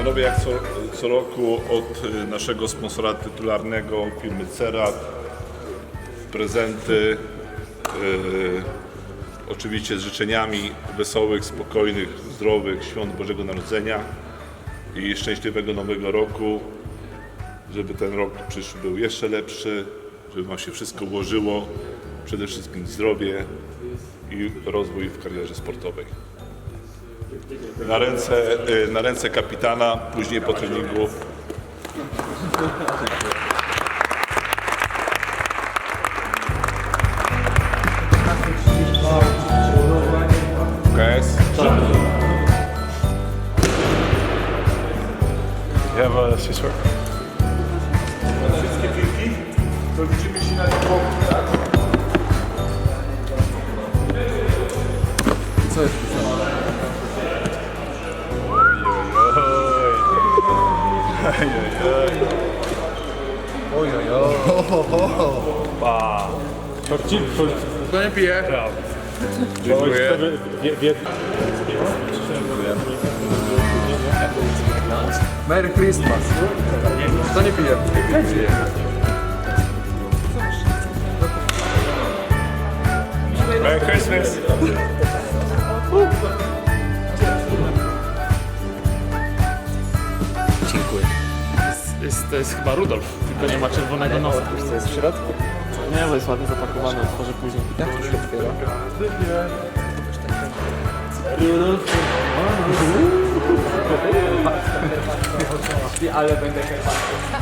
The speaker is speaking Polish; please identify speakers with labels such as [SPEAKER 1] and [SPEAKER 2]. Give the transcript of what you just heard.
[SPEAKER 1] Widzowie, jak co, co roku od y, naszego sponsora tytularnego firmy Cerat prezenty y, oczywiście z życzeniami wesołych, spokojnych, zdrowych świąt Bożego Narodzenia i szczęśliwego Nowego Roku, żeby ten rok przyszły był jeszcze lepszy, żeby Wam się wszystko ułożyło, przede wszystkim zdrowie i rozwój w karierze sportowej. Na ręce, y, na ręce kapitana, później po treningu. Guys,
[SPEAKER 2] You have a scissor?
[SPEAKER 1] wszystkie piłki, to widzimy się na boku, tak?
[SPEAKER 2] Torcik, torcik.
[SPEAKER 3] Kto nie pije?
[SPEAKER 2] Dziękuję.
[SPEAKER 3] Merry Christmas. Kto nie pije? Nie pije.
[SPEAKER 2] Merry Christmas.
[SPEAKER 4] Jest, to jest chyba Rudolf, tylko nie ma czerwonego nosa.
[SPEAKER 3] Co jest w środku?
[SPEAKER 4] Nie, bo jest ładnie zapakowany, otworzę później.
[SPEAKER 3] Jak to się otwiera?
[SPEAKER 4] Ale będę herbatę.